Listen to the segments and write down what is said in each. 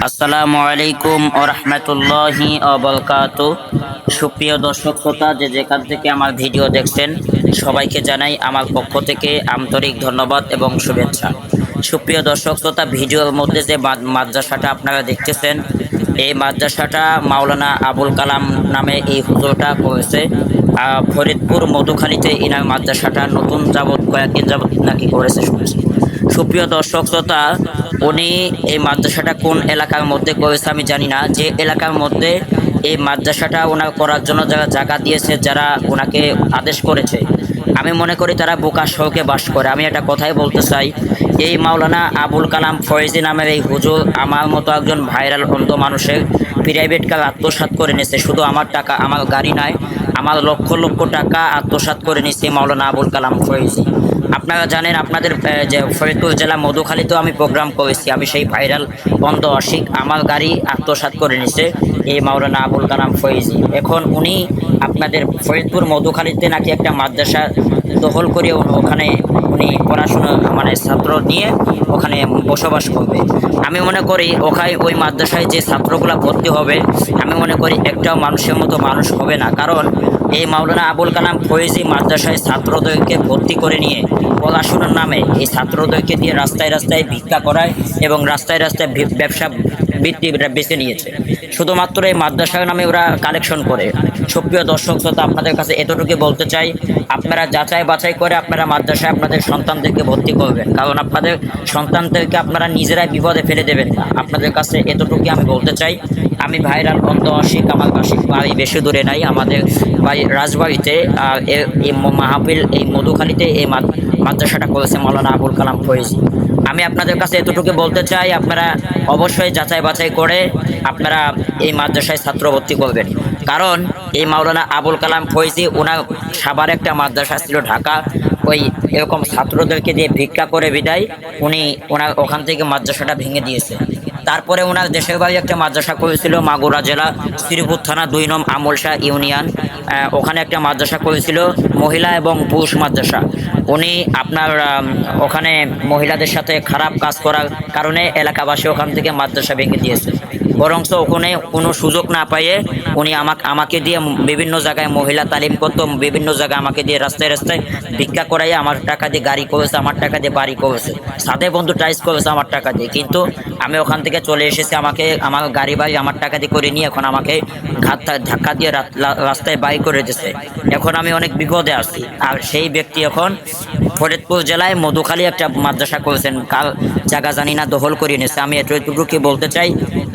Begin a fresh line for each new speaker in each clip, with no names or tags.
আসসালামু আলাইকুম ও রহমতুল্লাহি অবলকাত সুপ্রিয় দর্শক শ্রোতা, যে যেখান থেকে আমার ভিডিও দেখছেন, সবাইকে জানাই আমার পক্ষ থেকে আন্তরিক ধন্যবাদ এবং শুভেচ্ছা। সুপ্রিয় দর্শক শ্রোতা, ভিডিওর মধ্যে যে মাদ্রাসাটা আপনারা দেখতেছেন, এই মাদ্রাসাটা মাওলানা আবুল কালাম নামে এই হুজুরটা করেছে। ফরিদপুর মধুখালীতে ইনার মাদ্রাসাটা নতুন যাবৎ, কয়েকদিন যাবৎ নাকি করেছে শুনছি। সুপ্রিয় দর্শক শ্রোতা উনি এই মাদ্রাসাটা কোন এলাকার মধ্যে করেছে আমি জানি না। যে এলাকার মধ্যে এই মাদ্রাসাটা ওনার করার জন্য যারা জায়গা দিয়েছে, যারা ওনাকে আদেশ করেছে, আমি মনে করি তারা বোকা শহকে বাস করে। আমি একটা কথাই বলতে চাই, এই মাওলানা আবুল কালাম ফয়েজি নামের এই হুজুর আমার মতো একজন ভাইরাল অন্ধ মানুষের প্রাইভেট কার আত্মসাৎ করে নিয়েছে। শুধু আমার টাকা, আমার গাড়ি নাই আমার লক্ষ লক্ষ টাকা আত্মসাত করে এই মাওলানা আবুল কালাম ফয়েজি। আপনারা জানেন আপনাদের যে ফরিদপুর জেলা মধুখালীতেও আমি প্রোগ্রাম করেছি। আমি সেই ভাইরাল বন্ধ আশিক আমার গাড়ি আত্মসাত করে নিছে এই মাওলানা আবুল কালাম ফয়েজি। এখন উনি আপনাদের ফরিদপুর মধুখালীতে নাকি একটা মাদ্রাসা দখল করে ওখানে উনি পড়াশোনা মানে ছাত্র নিয়ে ওখানে বসবাস করবে। আমি মনে করি ওখানে ওই মাদ্রাসায় যে ছাত্রগুলো ভর্তি হবে, আমি মনে করি একটাও মানুষের মতো মানুষ হবে না। কারণ এই মাওলানা আবুল কালাম ফয়েজি মাদ্রাসায় ছাত্রদেরকে ভর্তি করে নিয়ে পড়াশোনার নামে এই ছাত্রদেরকে দিয়ে রাস্তায় রাস্তায় ভিক্ষা করায় এবং রাস্তায় রাস্তায় ব্যবসা বৃত্তি বেছে নিয়েছে। শুধুমাত্র এই মাদ্রাসার নামে ওরা কালেকশন করে। সুপ্রিয় দর্শক, শ্রোতা, আপনাদের কাছে এতটুকু বলতে চাই, আপনারা যাচাই বাছাই করে আপনারা মাদ্রাসায় আপনাদের সন্তানদেরকে ভর্তি করবেন। কারণ আপনাদের সন্তানদেরকে আপনারা নিজেরাই বিপদে ফেলে দেবেন। আপনাদের কাছে এতটুকু আমি বলতে চাই। আমি ভাইরাল অন্ধ অসিক আমার বাসিক বাড়ি বেশি দূরে নাই। আমাদের বাড়ি রাজবাড়িতে আর এই ম- মাহফিল, এই মধুখালীতে এই মাদ্রাসাটা করেছে মৌলানা আবুল কালাম ফয়েজি। আমি আপনাদের কাছে এতটুকু বলতে চাই, আপনারা অবশ্যই যাচাই বাছাই করে আপনারা এই মাদ্রাসায় ছাত্র ভর্তি করবেন। কারণ এই মাওলানা আবুল কালাম ফৈজি ওনার সাবার একটা মাদ্রাসা ছিল ঢাকা। ওই এরকম ছাত্রদেরকে দিয়ে ভিক্ষা করে বিদায় উনি ওনার ওখান থেকে মাদ্রাসাটা ভেঙে দিয়েছে। তারপরে ওনার দেশের বাড়ি একটা মাদ্রাসা করেছিল মাগুরা জেলা, শ্রীপুর থানা দুই নম আমলশা ইউনিয়ন। ওখানে একটা মাদ্রাসা করেছিল, মহিলা এবং পুরুষ মাদ্রাসা। উনি আপনার ওখানে মহিলাদের সাথে খারাপ কাজ করার কারণে এলাকাবাসী ওখান থেকে মাদ্রাসা ভেঙে দিয়েছে। বরংস ওখানে কোনো সুযোগ না পাইয়ে উনি আমাকে আমাকে দিয়ে বিভিন্ন জায়গায় মহিলা তালিম করতো, বিভিন্ন জায়গায় আমাকে দিয়ে রাস্তায় রাস্তায় ভিক্ষা করাইয়ে আমার টাকা দিয়ে গাড়ি করেছে, আমার টাকা দিয়ে বাড়ি করেছে। সাথে বন্ধু টাইস করেছে আমার টাকা দিয়ে। কিন্তু আমি ওখান থেকে চলে এসেছে আমাকে, আমার গাড়ি বাড়ি, আমার টাকা দিয়ে করে নিয়ে এখন আমাকে ধাক্কা দিয়ে রাস্তায় বাই করে দিয়েছে। এখন আমি অনেক বিপদে আছি। আর সেই ব্যক্তি এখন ফরিদপুর জেলায় মধুখালী একটা মাদ্রাসা করেছেন। কাল জায়গা জানি না, দখল করিয়ে নিয়েছে। আমি এতটুকু কি বলতে চাই,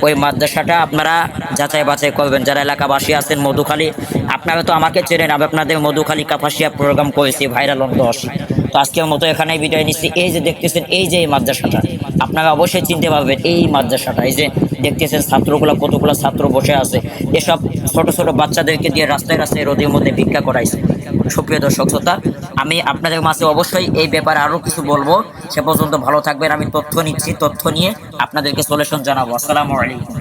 ওই মাদ্রাসাটা আপনারা যাচাই বাছাই করবেন। যারা এলাকাবাসী আছেন মধুখালী, আপনারা তো আমাকে চেনেন, আমি আপনাদের মধুখালী কাপাসিয়া প্রোগ্রাম করেছি, ভাইরাল অন্ধ অসি তো আজকের মতো এখানে বিদায় নিচ্ছি। এই যে দেখতেছেন, এই যে এই মাদ্রাসাটা, আপনারা অবশ্যই চিনতে পারবেন এই মাদ্রাসাটা। এই যে দেখতেছেন ছাত্রগুলো, কতগুলো ছাত্র বসে আছে। এসব ছোট ছোট বাচ্চাদেরকে দিয়ে রাস্তায় রাস্তায় রোদের মধ্যে ভিক্ষা করাইছে। সুপ্রিয় দর্শক শ্রোতা, আমি আপনাদের মাঝে অবশ্যই এই ব্যাপারে আরও কিছু বলব। সে পর্যন্ত ভালো থাকবেন। আমি তথ্য নিচ্ছি, তথ্য নিয়ে আপনাদেরকে সলিউশন জানাব। আসসালামু আলাইকুম।